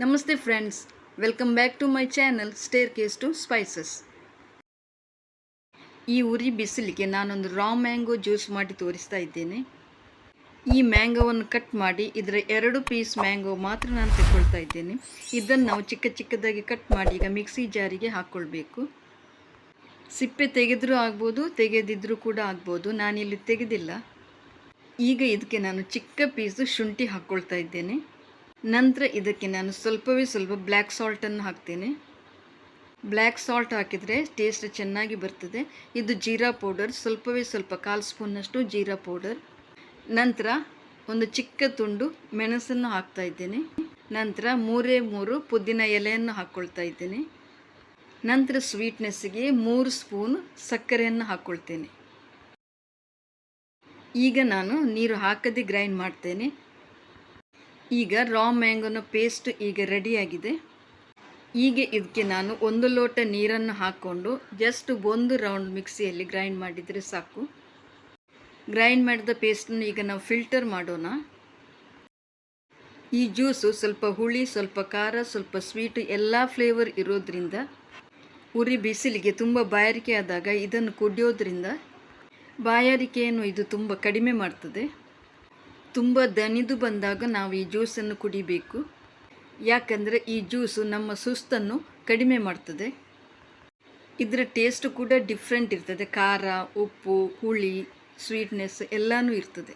ನಮಸ್ತೆ friends, welcome back to my channel staircase to spices. ಈ ಉರಿ ಬಿಸಿಲಿಗೆ ನಾನೊಂದು ರಾ ಮ್ಯಾಂಗೋ ಜ್ಯೂಸ್ ಮಾಡಿ ತೋರಿಸ್ತಾ ಇದ್ದೇನೆ. ಈ ಮ್ಯಾಂಗೋವನ್ನು ಕಟ್ ಮಾಡಿ ಇದರ ಎರಡು ಪೀಸ್ ಮ್ಯಾಂಗೋ ಮಾತ್ರ ನಾನು ತೆಗೊಳ್ತಾ ಇದ್ದೇನೆ. ಇದನ್ನು ನಾವು ಚಿಕ್ಕ ಚಿಕ್ಕದಾಗಿ ಕಟ್ ಮಾಡಿ ಈಗ ಮಿಕ್ಸಿ ಜಾರಿಗೆ ಹಾಕ್ಕೊಳ್ಬೇಕು ಸಿಪ್ಪೆ ತೆಗೆದರೂ ಆಗ್ಬೋದು, ತೆಗೆದಿದ್ರೂ ಕೂಡ ಆಗ್ಬೋದು, ನಾನಿಲ್ಲಿ ತೆಗೆದಿಲ್ಲ. ಈಗ ಇದಕ್ಕೆ ನಾನು ಚಿಕ್ಕ ಪೀಸು ಶುಂಠಿ ಹಾಕ್ಕೊಳ್ತಾ ಇದ್ದೇನೆ. ನಂತರ ಇದಕ್ಕೆ ನಾನು ಸ್ವಲ್ಪವೇ ಸ್ವಲ್ಪ ಬ್ಲ್ಯಾಕ್ ಸಾಲ್ಟನ್ನು ಹಾಕ್ತೀನಿ. ಬ್ಲ್ಯಾಕ್ ಸಾಲ್ಟ್ ಹಾಕಿದರೆ ಟೇಸ್ಟ್ ಚೆನ್ನಾಗಿ ಬರ್ತದೆ. ಇದು ಜೀರಾ ಪೌಡರ್, ಸ್ವಲ್ಪವೇ ಸ್ವಲ್ಪ ಕಾಲು ಸ್ಪೂನ್ನಷ್ಟು ಜೀರಾ ಪೌಡರ್. ನಂತರ ಒಂದು ಚಿಕ್ಕ ತುಂಡು ಮೆಣಸನ್ನು ಹಾಕ್ತಾ ಇದ್ದೇನೆ. ನಂತರ ಮೂರೇ ಮೂರು ಪುದೀನ ಎಲೆಯನ್ನು ಹಾಕ್ಕೊಳ್ತಾ ಇದ್ದೇನೆ. ನಂತರ ಸ್ವೀಟ್ನೆಸ್ಸಿಗೆ ಮೂರು ಸ್ಪೂನ್ ಸಕ್ಕರೆಯನ್ನು ಹಾಕ್ಕೊಳ್ತೇನೆ ಈಗ ನಾನು ನೀರು ಹಾಕದೆ ಗ್ರೈಂಡ್ ಮಾಡ್ತೇನೆ. ಈಗ ರಾ ಮ್ಯಾಂಗೋನ ಪೇಸ್ಟ್ ಈಗ ರೆಡಿಯಾಗಿದೆ ಈಗ ಇದಕ್ಕೆ ನಾನು ಒಂದು ಲೋಟ ನೀರನ್ನು ಹಾಕ್ಕೊಂಡು ಜಸ್ಟ್ ಒಂದು ರೌಂಡ್ ಮಿಕ್ಸಿಯಲ್ಲಿ ಗ್ರೈಂಡ್ ಮಾಡಿದರೆ ಸಾಕು. ಗ್ರೈಂಡ್ ಮಾಡಿದ ಪೇಸ್ಟನ್ನು ಈಗ ನಾವು ಫಿಲ್ಟರ್ ಮಾಡೋಣ. ಈ ಜ್ಯೂಸು ಸ್ವಲ್ಪ ಹುಳಿ, ಸ್ವಲ್ಪ ಖಾರ, ಸ್ವಲ್ಪ ಸ್ವೀಟ್ ಎಲ್ಲ ಫ್ಲೇವರ್ ಇರೋದ್ರಿಂದ ಉರಿ ಬಿಸಿಲಿಗೆ ತುಂಬ ಬಾಯಾರಿಕೆ ಆದಾಗ ಇದನ್ನು ಕುಡಿಯೋದ್ರಿಂದ ಬಾಯಾರಿಕೆಯನ್ನು ಇದು ತುಂಬ ಕಡಿಮೆ ಮಾಡ್ತದೆ. ತುಂಬ ದಣಿದು ಬಂದಾಗ ನಾವು ಈ ಜ್ಯೂಸನ್ನು ಕುಡಿಬೇಕು. ಯಾಕಂದರೆ ಈ ಜ್ಯೂಸು ನಮ್ಮ ಸುಸ್ತನ್ನು ಕಡಿಮೆ ಮಾಡ್ತದೆ. ಇದರ ಟೇಸ್ಟ್ ಕೂಡ ಡಿಫ್ರೆಂಟ್ ಇರ್ತದೆ. ಖಾರ, ಉಪ್ಪು, ಹುಳಿ ಸ್ವೀಟ್ನೆಸ್ ಎಲ್ಲನೂ ಇರ್ತದೆ.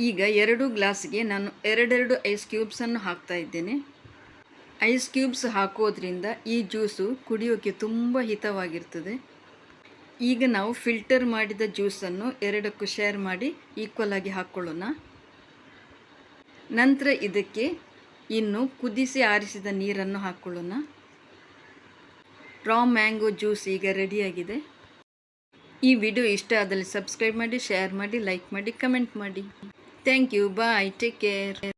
ಈಗ ಎರಡು ಗ್ಲಾಸ್ಗೆ ನಾನು ಎರಡೆರಡು ಐಸ್ ಕ್ಯೂಬ್ಸನ್ನು ಹಾಕ್ತಾ ಇದ್ದೇನೆ. ಐಸ್ ಕ್ಯೂಬ್ಸ್ ಹಾಕೋದ್ರಿಂದ ಈ ಜ್ಯೂಸು ಕುಡಿಯೋಕ್ಕೆ ತುಂಬ ಹಿತವಾಗಿರ್ತದೆ. ಈಗ ನಾವು ಫಿಲ್ಟರ್ ಮಾಡಿದ ಜ್ಯೂಸನ್ನು ಎರಡಕ್ಕೂ ಶೇರ್ ಮಾಡಿ ಈಕ್ವಲ್ ಆಗಿ ಹಾಕ್ಕೊಳ್ಳೋಣ ನಂತರ ಇದಕ್ಕೆ ಇನ್ನು ಕುದಿಸಿ ಆರಿಸಿದ ನೀರನ್ನು ಹಾಕ್ಕೊಳ್ಳೋಣ ರಾ ಮ್ಯಾಂಗೋ ಜ್ಯೂಸ್ ಈಗ ರೆಡಿಯಾಗಿದೆ ಈ ವಿಡಿಯೋ ಇಷ್ಟ ಆದಲ್ಲಿ ಸಬ್ಸ್ಕ್ರೈಬ್ ಮಾಡಿ ಶೇರ್ ಮಾಡಿ ಲೈಕ್ ಮಾಡಿ ಕಮೆಂಟ್ ಮಾಡಿ. Thank you bye take care